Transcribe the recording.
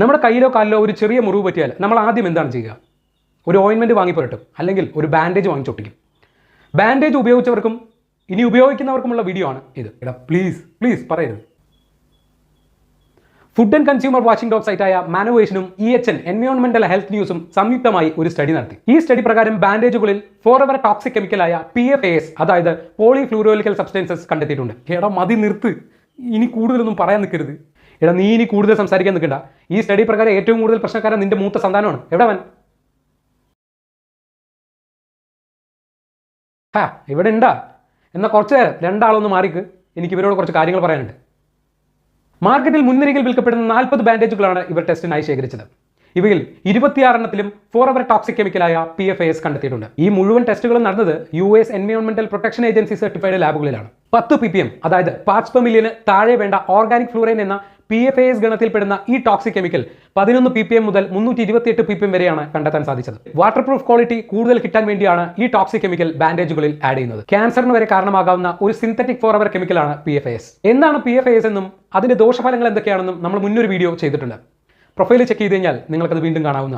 നമ്മുടെ കയ്യിലോ കാലിലോ ഒരു ചെറിയ മുറിവ് പറ്റിയാൽ നമ്മൾ ആദ്യം എന്താണ് ചെയ്യുക? ഒരു ഓയിൻമെന്റ് വാങ്ങി പുരട്ടും അല്ലെങ്കിൽ ഒരു ബാൻഡേജ് വാങ്ങിച്ചൊട്ടിക്കും. ബാൻഡേജ് ഉപയോഗിച്ചവർക്കും ഇനി ഉപയോഗിക്കുന്നവർക്കുമുള്ള വീഡിയോ ആണ് ഇത്. എടാ പ്ലീസ് പ്ലീസ് പറയരുത്. Food and consumer watching dot സൈറ്റായ മാനുവേഷനും ഇ എച്ച് എൻ എൻവയോൺമെന്റൽ ഹെൽത്ത് ന്യൂസും സംയുക്തമായി ഒരു സ്റ്റഡി നടത്തി. ഈ സ്റ്റഡി പ്രകാരം ബാൻഡേജുകളിൽ ഫോർ എവർ ടോക്സിക് കെമിക്കലായ പി എഫ് എസ് അതായത് പോളിഫ്ലൂറോലിക്കൽ സബ്സ്റ്റൻസസ് കണ്ടെത്തിയിട്ടുണ്ട്. എടാ മതി നിർത്ത്. ഇനി കൂടുതലൊന്നും പറയാൻ നിൽക്കരുത്. എടാ നീ ഇനി കൂടുതൽ സംസാരിക്കാൻ നിൽക്കണ്ട. ഈ സ്റ്റഡി പ്രകാരം ഏറ്റവും കൂടുതൽ പ്രശ്നക്കാരൻ നിന്റെ മൂത്ത സന്താനമാണ്. എവിടെ അവൻ? ഹാ ഇവിടെ ഉണ്ടാ. എന്നാൽ കുറച്ച് നേരം രണ്ടാളൊന്ന് മാറിക്ക്. എനിക്ക് ഇവരോട് കുറച്ച് കാര്യങ്ങൾ പറയാനുണ്ട്. മാർക്കറ്റിൽ മുൻനിരയിൽ വിൽക്കപ്പെടുന്ന നാൽപ്പത് ബാൻഡേജുകളാണ് ഇവർ ടെസ്റ്റിനായി ശേഖരിച്ചത്. ഇവയിൽ ഇരുപത്തിയാറെണ്ണത്തിലും ഫോർ അവർ ടോക്സിക് കെമിക്കലായ പി എഫ് എസ് കണ്ടെത്തിയിട്ടുണ്ട്. ഈ മുഴുവൻ ടെസ്റ്റുകളും നടന്നത് യു എസ് എൻവയോൺമെന്റൽ പ്രൊട്ടക്ഷൻ ഏജൻസി സർട്ടിഫൈഡ് ലാബുകളിലാണ് പത്ത് പി പി എം അതായത് പാർട്സ് പെർ മില്യന് താഴെ വേണ്ട ഓർഗാനിക് ഫ്ലൂറൈൻ എന്ന പി എഫ് എസ് ഗണത്തിൽപ്പെടുന്ന ഈ ടോക്സിക് കെമിക്കൽ പതിനൊന്ന് പി പി എം മുതൽ മുന്നൂറ്റി ഇരുപത്തിയെട്ട് പി പി എം വരെയാണ് കണ്ടെത്താൻ സാധിച്ചത്. വാട്ടർ പ്രൂഫ് ക്വാളിറ്റി കൂടുതൽ കിട്ടാൻ വേണ്ടിയാണ് ഈ ടോക്സിക് കെമിക്കൽ ബാൻഡേജുകളിൽ ആഡ് ചെയ്യുന്നത്. ക്യാൻസറിന് വരെ കാരണമാകാവുന്ന ഒരു സിന്തറ്റിക് ഫോർ അവർ കെമിക്കലാണ് പി എഫ് എസ്. എന്താണ് പി എഫ് എസ് എന്നും അതിന്റെ ദോഷഫലങ്ങൾ എന്തൊക്കെയാണെന്നും നമ്മൾ മുന്നൊരു വീഡിയോ ചെയ്തിട്ടുണ്ട്. പ്രൊഫൈൽ ചെക്ക് ചെയ്ത് കഴിഞ്ഞാൽ നിങ്ങൾക്കത് വീണ്ടും കാണാവുന്നതാണ്.